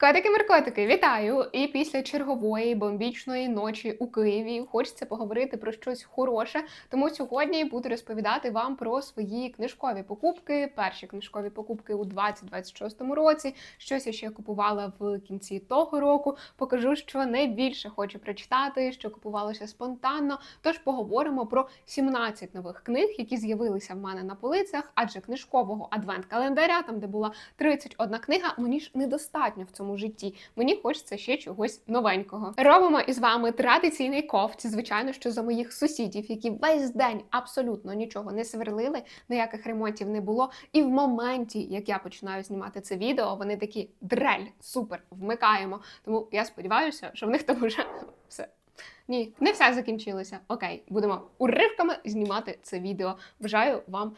Котики-меркотики, вітаю! І після чергової бомбічної ночі у Києві хочеться поговорити про щось хороше. Тому сьогодні буду розповідати вам про свої книжкові покупки. Перші книжкові покупки у 2026 році. Щось я ще купувала в кінці того року. Покажу, що найбільше хочу прочитати, що купувалося спонтанно. Тож поговоримо про 17 нових книг, які з'явилися в мене на полицях, адже книжкового адвент-календаря, там де була 31 книга, мені ж недостатньо в цьому житті. Мені хочеться ще чогось новенького. Робимо із вами традиційний ковці, звичайно, що за моїх сусідів, які весь день абсолютно нічого не сверлили, ніяких ремонтів не було. І в моменті, як я починаю знімати це відео, вони такі дрель, супер, вмикаємо. Тому я сподіваюся, що в них там вже все. Ні, не все закінчилося. Окей, будемо уривками знімати це відео. Бажаю вам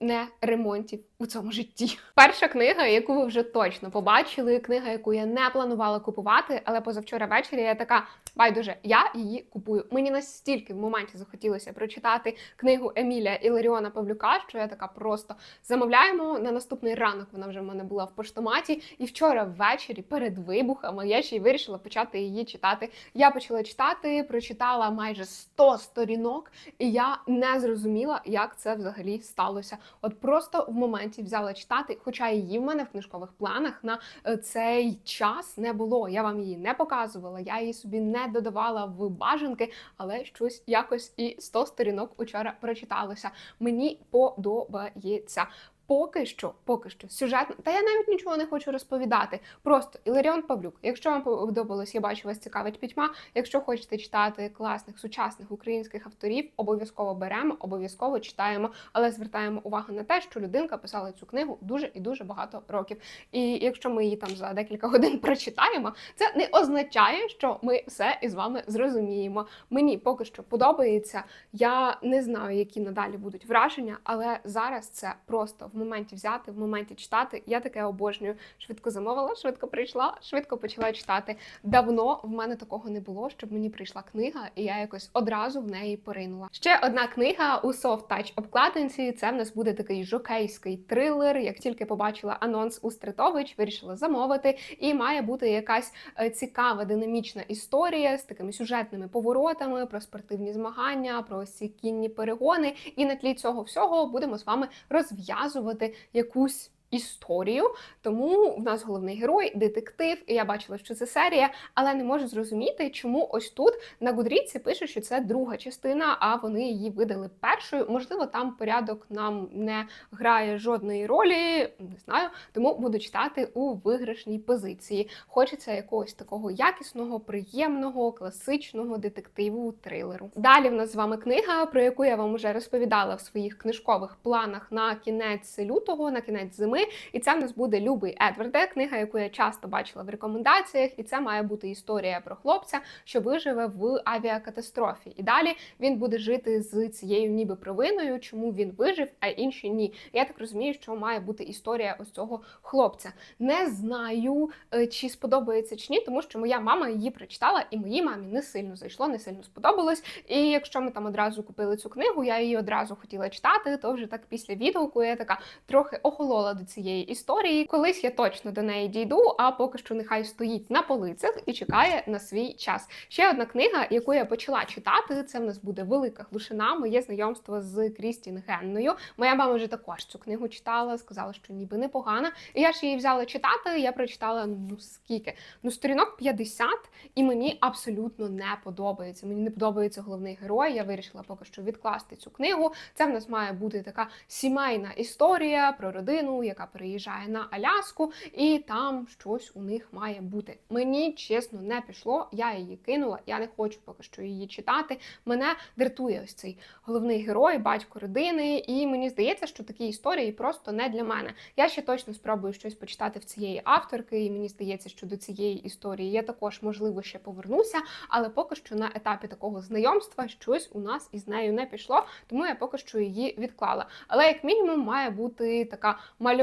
не ремонтів у цьому житті. Перша книга, яку ви вже точно побачили, книга, яку я не планувала купувати, але позавчора ввечері я така байдуже, я її купую. Мені настільки в моменті захотілося прочитати книгу Емілія Іларіона Павлюка, що я така просто замовляємо на наступний ранок. Вона вже в мене була в поштоматі. І вчора ввечері перед вибухами я ще й вирішила почати її читати. Я почала читати, прочитала майже 100 сторінок, і я не зрозуміла, як це взагалі сталося. От просто в моменті взяла читати, хоча її в мене в книжкових планах на е, цей час не було. Я вам її не показувала, я її собі не додавала в бажанки, але щось якось і 100 сторінок учора прочиталося. Мені подобається. Поки що, поки що, сюжетно, та я навіть нічого не хочу розповідати. Просто Іларіон Павлюк. Якщо вам подобалось, я бачу, вас цікавить пітьма. Якщо хочете читати класних сучасних українських авторів, обов'язково беремо, обов'язково читаємо, але звертаємо увагу на те, що людинка писала цю книгу дуже і дуже багато років. І якщо ми її там за декілька годин прочитаємо, це не означає, що ми все із вами зрозуміємо. Мені поки що подобається. Я не знаю, які надалі будуть враження, але зараз це просто в моменті взяти, в моменті читати. Я таке обожнюю. Швидко замовила, швидко прийшла, швидко почала читати. Давно в мене такого не було, щоб мені прийшла книга, і я якось одразу в неї поринула. Ще одна книга у Touch обкладинці. Це в нас буде такий жокейський трилер. Як тільки побачила анонс у Стритович, вирішила замовити. І має бути якась е, цікава динамічна історія з такими сюжетними поворотами про спортивні змагання, про ці кінні перегони. І на тлі цього всього будемо з вами розв'язувати якусь. Історію, тому в нас головний герой, детектив, і я бачила, що це серія, але не можу зрозуміти, чому ось тут на Гудріці пише, що це друга частина, а вони її видали першою. Можливо, там порядок нам не грає жодної ролі, не знаю, тому буду читати у виграшній позиції. Хочеться якогось такого якісного, приємного, класичного детективу трилеру. Далі в нас з вами книга, про яку я вам вже розповідала в своїх книжкових планах на кінець лютого, на кінець зими. І це в нас буде Любий Едварде, книга, яку я часто бачила в рекомендаціях, і це має бути історія про хлопця, що виживе в авіакатастрофі. І далі він буде жити з цією ніби провиною, чому він вижив, а інші ні. Я так розумію, що має бути історія ось цього хлопця. Не знаю, е, чи сподобається чи ні, тому що моя мама її прочитала, і моїй мамі не сильно зайшло, не сильно сподобалось. І якщо ми там одразу купили цю книгу, я її одразу хотіла читати, то вже так після відгуку я така трохи охолола до цієї історії. Колись я точно до неї дійду, а поки що нехай стоїть на полицях і чекає на свій час. Ще одна книга, яку я почала читати, це в нас буде велика глушина. Моє знайомство з Крістін Генною. Моя мама вже також цю книгу читала, сказала, що ніби непогана. І я ж її взяла читати. Я прочитала ну скільки? Ну, сторінок 50, і мені абсолютно не подобається. Мені не подобається головний герой. Я вирішила поки що відкласти цю книгу. Це в нас має бути така сімейна історія про родину, яка переїжджає на Аляску, і там щось у них має бути. Мені чесно не пішло. Я її кинула. Я не хочу поки що її читати. Мене дратує ось цей головний герой, батько родини, і мені здається, що такі історії просто не для мене. Я ще точно спробую щось почитати в цієї авторки, і мені здається, що до цієї історії я також можливо ще повернуся, але поки що на етапі такого знайомства щось у нас із нею не пішло, тому я поки що її відклала. Але як мінімум має бути така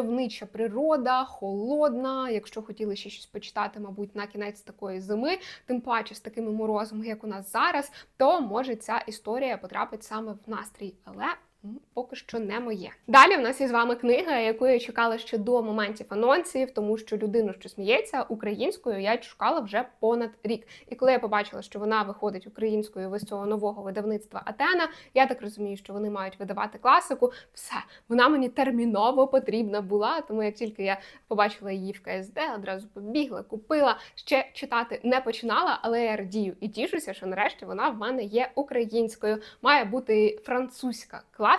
мальовнича природа, холодна. Якщо хотіли ще щось почитати, мабуть, на кінець такої зими, тим паче з такими морозами, як у нас зараз, то може ця історія потрапить саме в настрій. Але поки що не моє. Далі в нас є з вами книга, яку я чекала ще до моментів анонсів, тому що людину, що сміється українською, я шукала вже понад рік. І коли я побачила, що вона виходить українською з цього нового видавництва Атена, я так розумію, що вони мають видавати класику. Все, вона мені терміново потрібна була. Тому як тільки я побачила її в КСД, одразу побігла, купила. Ще читати не починала, але я радію і тішуся, що нарешті вона в мене є українською. Має бути французька класика,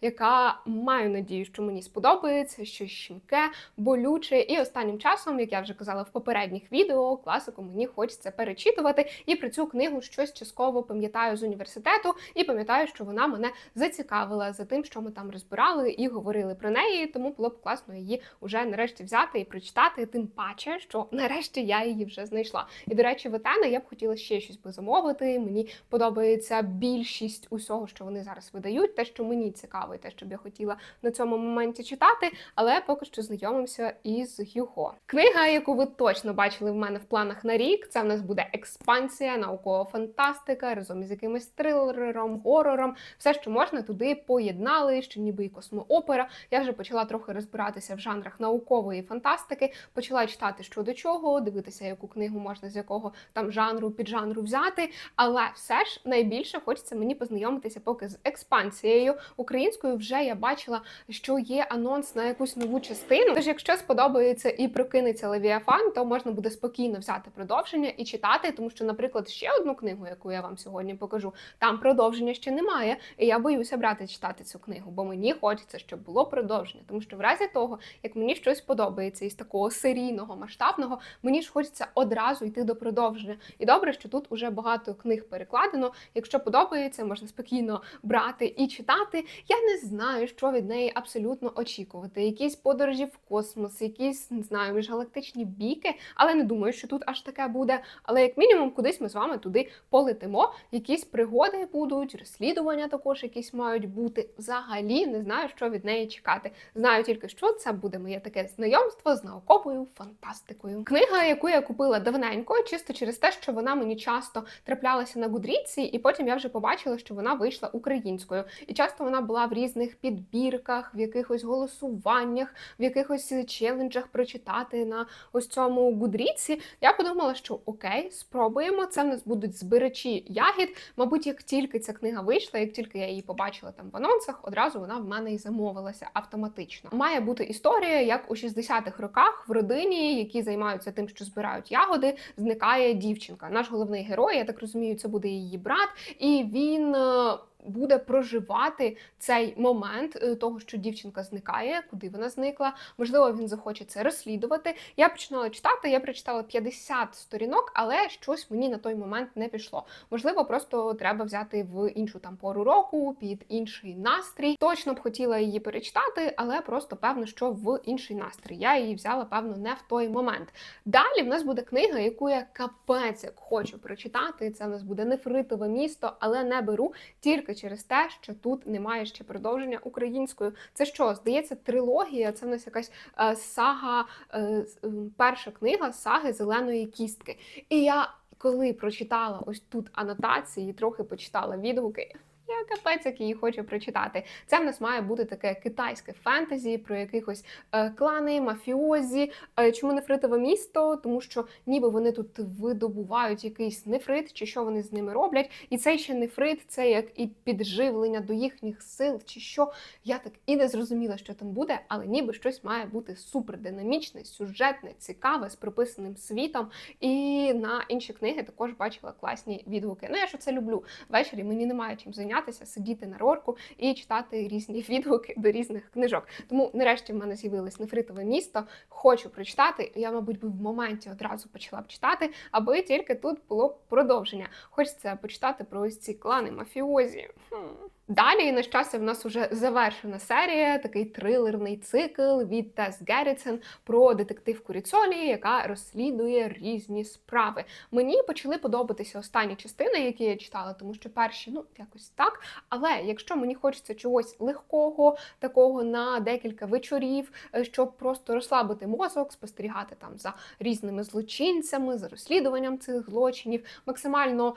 яка маю надію, що мені сподобається, щось щімке, болюче. І останнім часом, як я вже казала в попередніх відео, класику мені хочеться перечитувати. І про цю книгу щось частково пам'ятаю з університету, і пам'ятаю, що вона мене зацікавила за тим, що ми там розбирали і говорили про неї. Тому було б класно її вже нарешті взяти і прочитати. Тим паче, що нарешті я її вже знайшла. І до речі, в Етена я б хотіла ще щось би замовити. Мені подобається більшість усього, що вони зараз видають, те, що мені цікаво, і те, що б я хотіла на цьому моменті читати. Але поки що знайомимося із Юго. Книга, яку ви точно бачили в мене в планах на рік, це в нас буде експансія, наукова фантастика, разом із якимось трилером, горором. Все, що можна, туди поєднали, що ніби і космоопера. Я вже почала трохи розбиратися в жанрах наукової фантастики, почала читати що до чого, дивитися, яку книгу можна з якого там жанру, піджанру взяти. Але все ж найбільше хочеться мені познайомитися поки з експансією. Українською вже я бачила, що є анонс на якусь нову частину. Тож, якщо сподобається і прокинеться Левіафан, то можна буде спокійно взяти продовження і читати, тому що, наприклад, ще одну книгу, яку я вам сьогодні покажу, там продовження ще немає. І я боюся брати читати цю книгу, бо мені хочеться, щоб було продовження. Тому що в разі того, як мені щось подобається із такого серійного масштабного, мені ж хочеться одразу йти до продовження. І добре, що тут уже багато книг перекладено. Якщо подобається, можна спокійно брати і читати. Я не знаю, що від неї абсолютно очікувати. Якісь подорожі в космос, якісь не знаю, міжгалактичні біки, але не думаю, що тут аж таке буде. Але як мінімум, кудись ми з вами туди полетимо. Якісь пригоди будуть, розслідування також якісь мають бути. Взагалі не знаю, що від неї чекати. Знаю тільки, що це буде моє таке знайомство з науковою фантастикою. Книга, яку я купила давненько, чисто через те, що вона мені часто траплялася на Гудріці, і потім я вже побачила, що вона вийшла українською. І часто вона була в різних підбірках, в якихось голосуваннях, в якихось челенджах прочитати на ось цьому Гудріці. Я подумала, що окей, спробуємо. Це в нас будуть збирачі ягід. Мабуть, як тільки ця книга вийшла, як тільки я її побачила там в анонсах, одразу вона в мене і замовилася автоматично. Має бути історія, як у 60-х роках в родині, які займаються тим, що збирають ягоди, зникає дівчинка. Наш головний герой, я так розумію, це буде її брат, і він. Буде проживати цей момент е, того, що дівчинка зникає, куди вона зникла. Можливо, він захоче це розслідувати. Я починала читати, я прочитала 50 сторінок, але щось мені на той момент не пішло. Можливо, просто треба взяти в іншу там пору року, під інший настрій. Точно б хотіла її перечитати, але просто певно, що в інший настрій. Я її взяла, певно, не в той момент. Далі в нас буде книга, яку я капець як хочу прочитати. Це в нас буде нефритове місто, але не беру тільки через те, що тут немає ще продовження українською. Це що, здається, трилогія? Це в нас якась е, сага, е, перша книга саги зеленої кістки. І я коли прочитала ось тут анотації, трохи почитала відгуки. Я капець, як її хочу прочитати. Це в нас має бути таке китайське фентезі про якихось е, клани, мафіозі. Е, чому нефритове місто? Тому що ніби вони тут видобувають якийсь нефрит, чи що вони з ними роблять. І цей ще нефрит, це як і підживлення до їхніх сил, чи що. Я так і не зрозуміла, що там буде, але ніби щось має бути супердинамічне, сюжетне, цікаве, з прописаним світом. І на інші книги також бачила класні відгуки. Ну я ж це люблю. Ввечері мені немає чим зайнятися, сидіти на рорку і читати різні відгуки до різних книжок. Тому нарешті в мене з'явилось нефритове місто. Хочу прочитати. Я, мабуть, би в моменті одразу почала б читати, аби тільки тут було продовження. Хочеться почитати про ось ці клани мафіозі. Хм. Далі, на щастя, в нас вже завершена серія, такий трилерний цикл від Тес Геррітсен про детективку Ріцолі, яка розслідує різні справи. Мені почали подобатися останні частини, які я читала, тому що перші, ну якось так. Але якщо мені хочеться чогось легкого, такого на декілька вечорів, е, щоб просто розслабити мозок, спостерігати там за різними злочинцями, за розслідуванням цих злочинів, максимально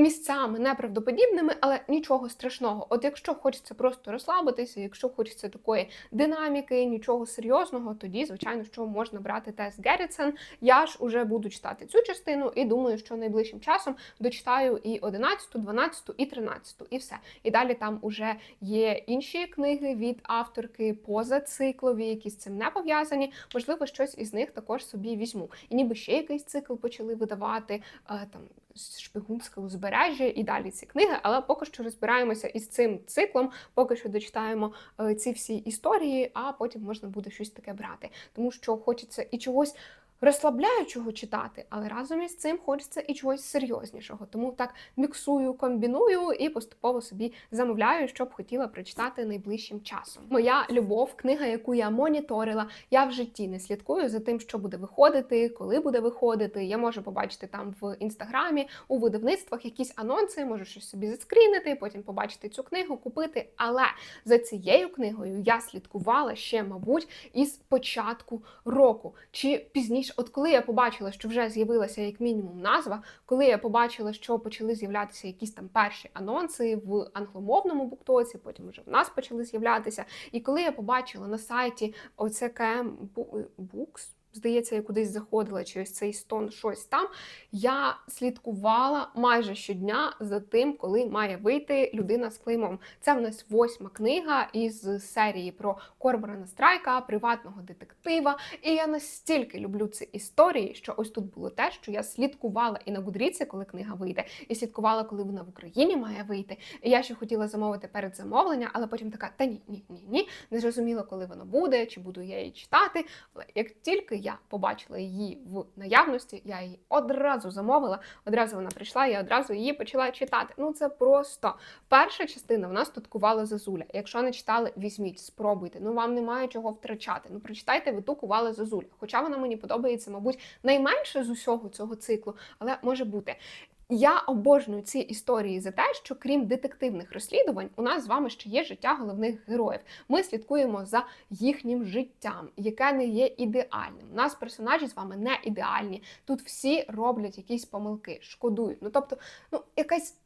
місцями неправдоподібними, але нічого страшного. От якщо хочеться просто розслабитися, якщо хочеться такої динаміки, нічого серйозного, тоді, звичайно, що можна брати тест Геррітсен. Я ж уже буду читати цю частину і думаю, що найближчим часом дочитаю і 11, 12, і 13, і все. І далі там уже є інші книги від авторки позациклові, які з цим не пов'язані. Можливо, щось із них також собі візьму. І ніби ще якийсь цикл почали видавати е, там. Шпигунське узбережжя і далі ці книги, але поки що розбираємося із цим циклом, поки що дочитаємо е, ці всі історії, а потім можна буде щось таке брати, тому що хочеться і чогось розслабляючого читати, але разом із цим хочеться і чогось серйознішого. Тому так міксую, комбіную і поступово собі замовляю, щоб хотіла прочитати найближчим часом. Моя любов, книга, яку я моніторила, я в житті не слідкую за тим, що буде виходити, коли буде виходити. Я можу побачити там в інстаграмі, у видавництвах якісь анонси, можу щось собі заскрінити, потім побачити цю книгу, купити. Але за цією книгою я слідкувала ще, мабуть, із початку року чи пізніше. От коли я побачила, що вже з'явилася як мінімум назва, коли я побачила, що почали з'являтися якісь там перші анонси в англомовному буктоці, потім вже в нас почали з'являтися. І коли я побачила на сайті оце КМ Books, Здається, я кудись заходила через цей стон щось там. Я слідкувала майже щодня за тим, коли має вийти людина з клеймом. Це в нас восьма книга із серії про Корборана Страйка, приватного детектива. І я настільки люблю ці історії, що ось тут було те, що я слідкувала і на Гудріці, коли книга вийде, і слідкувала, коли вона в Україні має вийти. І я ще хотіла замовити перед замовлення, але потім така: та ні, ні, ні, ні. Не зрозуміло, коли воно буде, чи буду я її читати. Але як тільки я побачила її в наявності, я її одразу замовила, одразу вона прийшла, я одразу її почала читати. Ну це просто перша частина в нас тут Зазуля. Якщо не читали, візьміть, спробуйте. Ну вам немає чого втрачати. Ну прочитайте ви ту Кували Зазуля. Хоча вона мені подобається, мабуть, найменше з усього цього циклу, але може бути. Я обожнюю ці історії за те, що крім детективних розслідувань, у нас з вами ще є життя головних героїв. Ми слідкуємо за їхнім життям, яке не є ідеальним. У нас персонажі з вами не ідеальні. Тут всі роблять якісь помилки, шкодують. Ну тобто, ну якась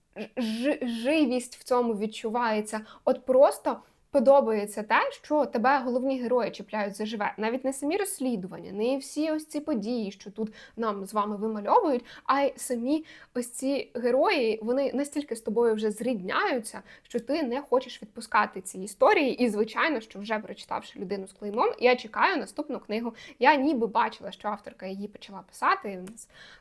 живість в цьому відчувається. От просто подобається те, що тебе головні герої чіпляють заживе. Навіть не самі розслідування, не всі ось ці події, що тут нам з вами вимальовують, а й самі ось ці герої, вони настільки з тобою вже зрідняються, що ти не хочеш відпускати ці історії. І, звичайно, що вже прочитавши людину з клеймом, я чекаю наступну книгу. Я ніби бачила, що авторка її почала писати.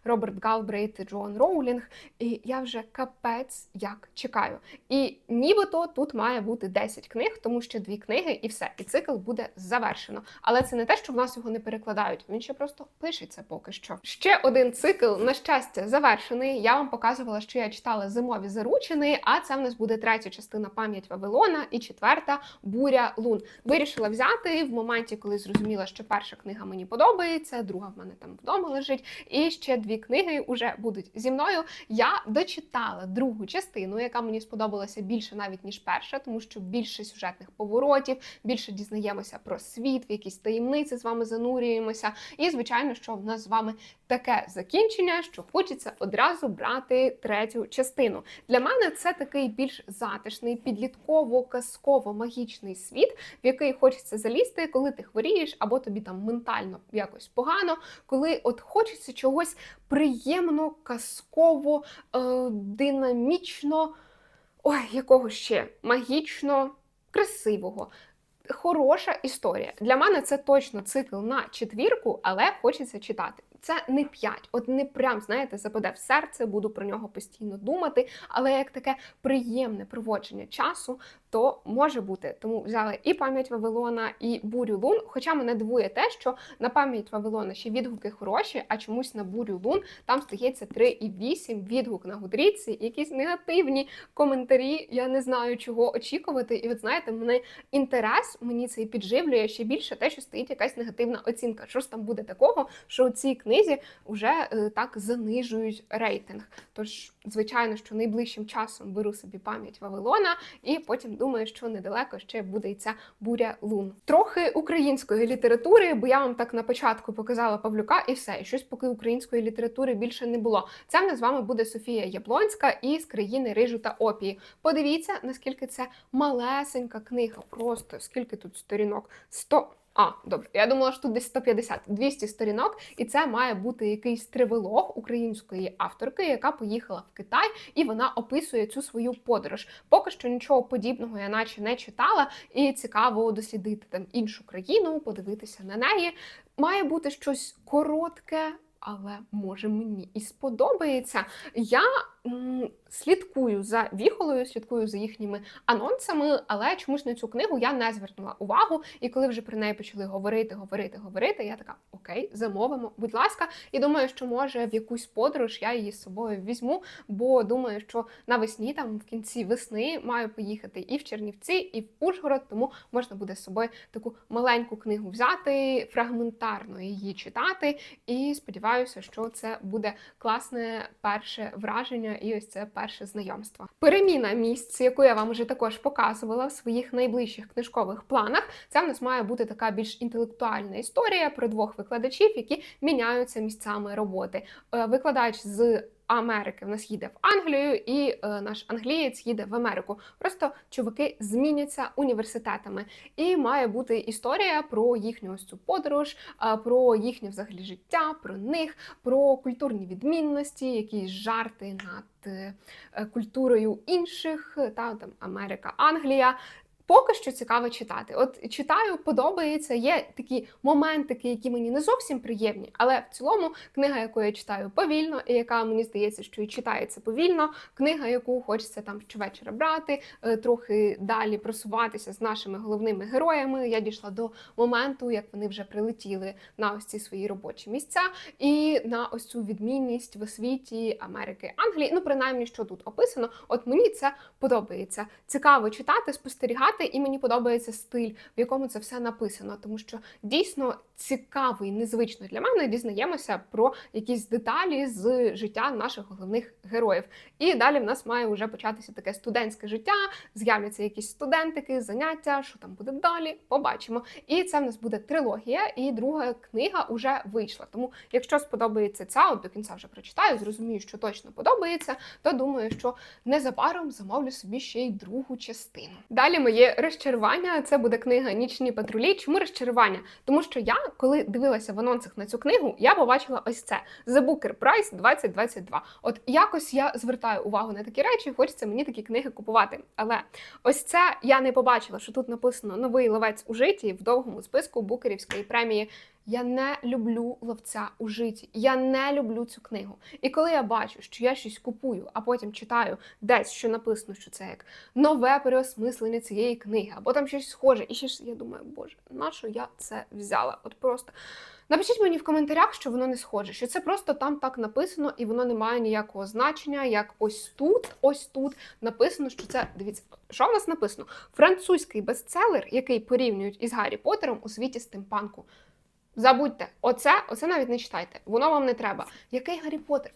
Роберт Галбрейт і Джоан Роулінг. І я вже капець як чекаю. І нібито тут має бути 10 книг тому що дві книги і все, і цикл буде завершено. Але це не те, що в нас його не перекладають. Він ще просто пишеться поки що. Ще один цикл, на щастя, завершений. Я вам показувала, що я читала зимові заручини, а це в нас буде третя частина пам'ять Вавилона і четверта буря лун. Вирішила взяти в моменті, коли зрозуміла, що перша книга мені подобається, друга в мене там вдома лежить. І ще дві книги вже будуть зі мною. Я дочитала другу частину, яка мені сподобалася більше навіть ніж перша, тому що більше сюжет сюжетних поворотів, більше дізнаємося про світ, в якісь таємниці з вами занурюємося. І, звичайно, що в нас з вами таке закінчення, що хочеться одразу брати третю частину. Для мене це такий більш затишний, підлітково-казково-магічний світ, в який хочеться залізти, коли ти хворієш, або тобі там ментально якось погано, коли от хочеться чогось приємно, казково, е динамічно. Ой, якого ще магічно, красивого. Хороша історія. Для мене це точно цикл на четвірку, але хочеться читати. Це не п'ять, от не прям, знаєте, западе в серце, буду про нього постійно думати. Але як таке приємне проводження часу, то може бути. Тому взяли і пам'ять Вавилона, і бурю лун. Хоча мене дивує те, що на пам'ять Вавилона ще відгуки хороші, а чомусь на бурю лун там стається 3,8 відгук на гудріці, якісь негативні коментарі. Я не знаю, чого очікувати. І от знаєте, мене інтерес мені цей підживлює ще більше те, що стоїть якась негативна оцінка. Що ж там буде такого, що у цій книзі вже е, так занижують рейтинг. Тож, звичайно, що найближчим часом беру собі пам'ять Вавилона і потім думаю, що недалеко ще буде і ця буря лун. Трохи української літератури, бо я вам так на початку показала Павлюка, і все. І щось поки української літератури більше не було. Це в нас з вами буде Софія Яблонська із країни рижу та опії. Подивіться, наскільки це малесенька книга. Просто скільки тут сторінок? 100. А, добре, я думала, що тут десь 150, 200 сторінок, і це має бути якийсь тривелог української авторки, яка поїхала в Китай, і вона описує цю свою подорож. Поки що нічого подібного я наче не читала, і цікаво дослідити там іншу країну, подивитися на неї. Має бути щось коротке. Але може мені і сподобається. Я слідкую за віхолою, слідкую за їхніми анонсами, але чомусь на цю книгу я не звернула увагу. І коли вже про неї почали говорити, говорити, говорити, я така окей, замовимо, будь ласка. І думаю, що може в якусь подорож я її з собою візьму, бо думаю, що навесні, там в кінці весни, маю поїхати і в Чернівці, і в Ужгород, тому можна буде з собою таку маленьку книгу взяти, фрагментарно її читати. І сподіваюся, що це буде класне перше враження і ось це перше знайомство. Переміна місць, яку я вам вже також показувала в своїх найближчих книжкових планах. Це в нас має бути така більш інтелектуальна історія про двох викладачів, які міняються місцями роботи. Е, Викладач з Америки в нас їде в Англію, і е, наш англієць їде в Америку. Просто чуваки зміняться університетами. І має бути історія про їхню ось цю подорож, е, про їхнє взагалі життя, про них, про культурні відмінності, якісь жарти над е, культурою інших, е, та там Америка, Англія. Поки що цікаво читати. От читаю, подобається. Є такі моментики, які мені не зовсім приємні, але в цілому книга, яку я читаю повільно, і яка мені здається, що і читається повільно. Книга, яку хочеться там щовечора брати, е, трохи далі просуватися з нашими головними героями. Я дійшла до моменту, як вони вже прилетіли на ось ці свої робочі місця, і на ось цю відмінність в освіті Америки, Англії. Ну, принаймні, що тут описано. От мені це подобається. Цікаво читати, спостерігати, і мені подобається стиль, в якому це все написано, тому що дійсно цікаво і незвично для мене дізнаємося про якісь деталі з життя наших головних героїв. І далі в нас має вже початися таке студентське життя, з'являться якісь студентики, заняття, що там буде далі, побачимо. І це в нас буде трилогія, і друга книга вже вийшла. Тому, якщо сподобається ця, от до кінця вже прочитаю, зрозумію, що точно подобається, то думаю, що незабаром замовлю собі ще й другу частину. Далі моє розчарування це буде книга Нічні патрулі. Чому розчарування? Тому що я, коли дивилася в анонсах на цю книгу, я побачила ось це The Booker Prize 2022. От якось я звертаю увагу на такі речі, хочеться мені такі книги купувати. Але ось це я не побачила, що тут написано новий ловець у житті в довгому списку Букерівської премії. Я не люблю ловця у житті. Я не люблю цю книгу. І коли я бачу, що я щось купую, а потім читаю десь, що написано, що це як нове переосмислення цієї книги, або там щось схоже, і ще ж я думаю, боже, на що я це взяла? От просто. Напишіть мені в коментарях, що воно не схоже, що це просто там так написано, і воно не має ніякого значення, як ось тут, ось тут написано, що це дивіться, що в нас написано? Французький бестселер, який порівнюють із Гаррі Поттером у світі стимпанку. Забудьте, оце, оце навіть не читайте. Воно вам не треба. Який Гаррі Поттер?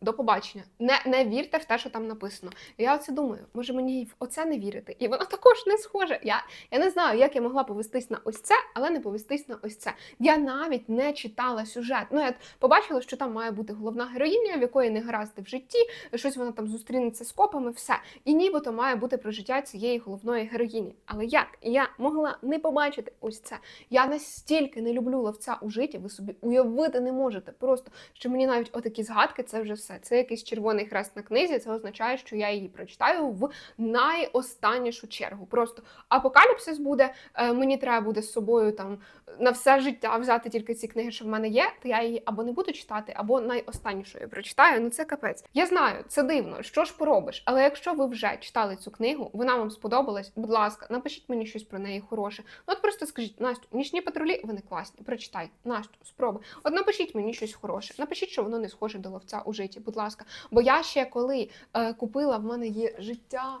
До побачення. Не, не вірте в те, що там написано. Я оце думаю, може мені в оце не вірити. І воно також не схоже. Я, я не знаю, як я могла повестись на ось це, але не повестись на ось це. Я навіть не читала сюжет. Ну, я побачила, що там має бути головна героїня, в якої не гаразди в житті, щось вона там зустрінеться з копами, все. І нібито має бути про життя цієї головної героїні. Але як? Я могла не побачити ось це. Я настільки не люблю ловця у житті, ви собі уявити не можете. Просто що мені навіть отакі згадки, це вже все. Це якийсь червоний хрест на книзі. Це означає, що я її прочитаю в найостаннішу чергу. Просто апокаліпсис буде. е, Мені треба буде з собою там на все життя взяти тільки ці книги, що в мене є. То я її або не буду читати, або найостаннішою прочитаю. Ну це капець. Я знаю, це дивно. Що ж поробиш? Але якщо ви вже читали цю книгу, вона вам сподобалась. Будь ласка, напишіть мені щось про неї хороше. Ну от просто скажіть, Настю, нічні патрулі, вони класні. Прочитай. Настю, спробуй. От напишіть мені щось хороше. Напишіть, що воно не схоже до ловця у житті, будь ласка. Бо я ще коли е, купила, в мене є життя.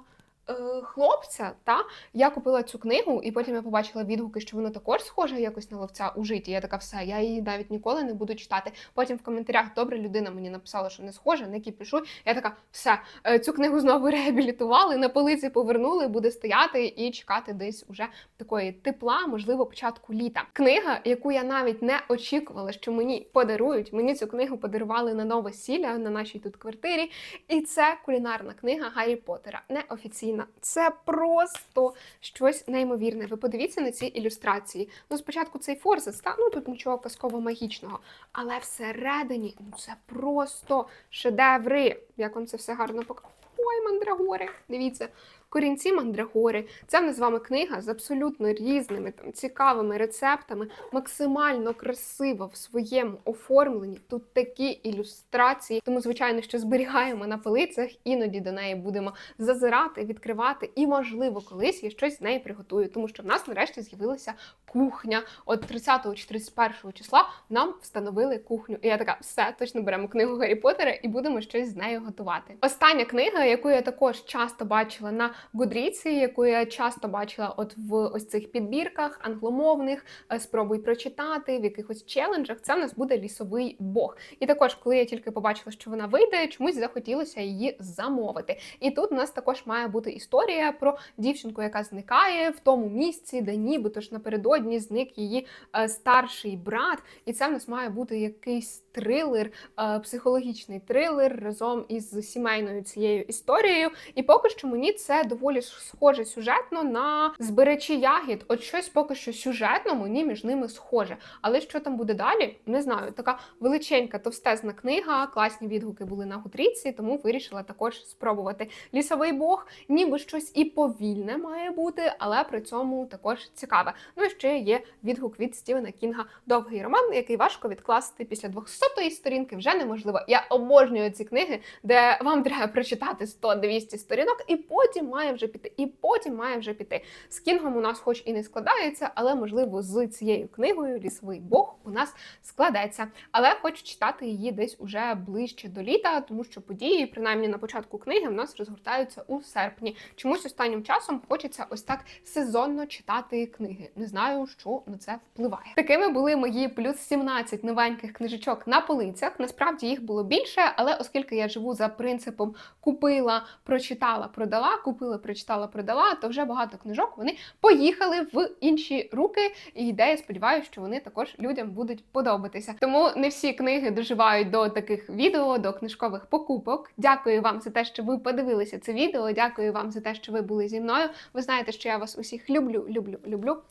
Е, хлопця, та я купила цю книгу, і потім я побачила відгуки, що воно також схоже якось на ловця у житті. Я така, все, я її навіть ніколи не буду читати. Потім в коментарях добра людина мені написала, що не схоже, не кіпішу. Я така, все, е, цю книгу знову реабілітували, на полиці повернули, буде стояти і чекати десь уже такої тепла, можливо, початку літа. Книга, яку я навіть не очікувала, що мені подарують. Мені цю книгу подарували на нове сілля на нашій тут квартирі. І це кулінарна книга Гаррі Поттера. Неофіційна. Це просто щось неймовірне. Ви подивіться на ці ілюстрації. Ну, спочатку цей форзац, та ну тут нічого казково-магічного. Але всередині ну це просто шедеври. Як вам це все гарно показує. Ой, мандрагори. Дивіться, корінці мандрагори. Це в нас з вами книга з абсолютно різними там цікавими рецептами, максимально красиво в своєму оформленні. Тут такі ілюстрації. Тому, звичайно, що зберігаємо на полицях, іноді до неї будемо зазирати, відкривати, і, можливо, колись я щось з неї приготую, тому що в нас нарешті з'явилася кухня. От 30 чи 31 числа нам встановили кухню. І я така, все, точно беремо книгу Гаррі Поттера і будемо щось з нею готувати. Остання книга, яку я також часто бачила на Гудріці, яку я часто бачила от в ось цих підбірках англомовних, е, спробуй прочитати в якихось челенджах. Це в нас буде лісовий бог. І також, коли я тільки побачила, що вона вийде, чомусь захотілося її замовити. І тут у нас також має бути історія про дівчинку, яка зникає в тому місці, де нібито ж напередодні зник її е, старший брат. І це в нас має бути якийсь трилер, е, психологічний трилер разом із сімейною цією історією. І поки що мені це доволі схоже сюжетно на зберечі ягід. От щось поки що сюжетно мені між ними схоже. Але що там буде далі, не знаю. Така величенька, товстезна книга, класні відгуки були на Гутріці, тому вирішила також спробувати. Лісовий Бог, ніби щось і повільне має бути, але при цьому також цікаве. Ну і ще є відгук від Стівена Кінга Довгий роман, який важко відкласти після 200-ї сторінки. Вже неможливо. Я обожнюю ці книги, де вам треба прочитати 100-200 сторінок, і потім має вже піти. І потім має вже піти. З Кінгом у нас, хоч і не складається, але можливо з цією книгою Лісовий Бог у нас складеться. Але хочу читати її десь уже ближче до літа, тому що події, принаймні на початку книги, в нас розгортаються у серпні. Чомусь останнім часом хочеться ось так сезонно читати книги. Не знаю, що на це впливає. Такими були мої плюс 17 новеньких книжечок на полицях. Насправді їх було більше, але оскільки я живу за принципом купила, прочитала, продала, купила, прочитала, продала, то вже багато книжок вони поїхали в інші руки. І де я сподіваюся, що вони також людям будуть подобатися. Тому не всі книги доживають до таких відео, до книжкових покупок. Дякую вам за те, що ви подивилися це відео. Дякую вам за те, що ви були зі мною. Ви знаєте, що я вас усіх люблю, люблю, люблю.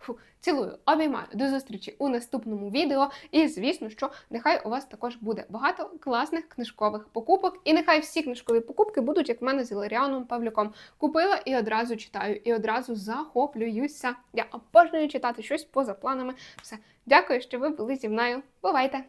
Фу, цілую, обіймаю. До зустрічі у наступному відео. І звісно, що нехай у вас також буде багато класних книжкових покупок. І нехай всі книжкові покупки будуть, як в мене з Іларіаном Павлюком. Купила і одразу читаю, і одразу захоплююся. Я обожнюю читати щось поза планами. Все, дякую, що ви були зі мною. Бувайте!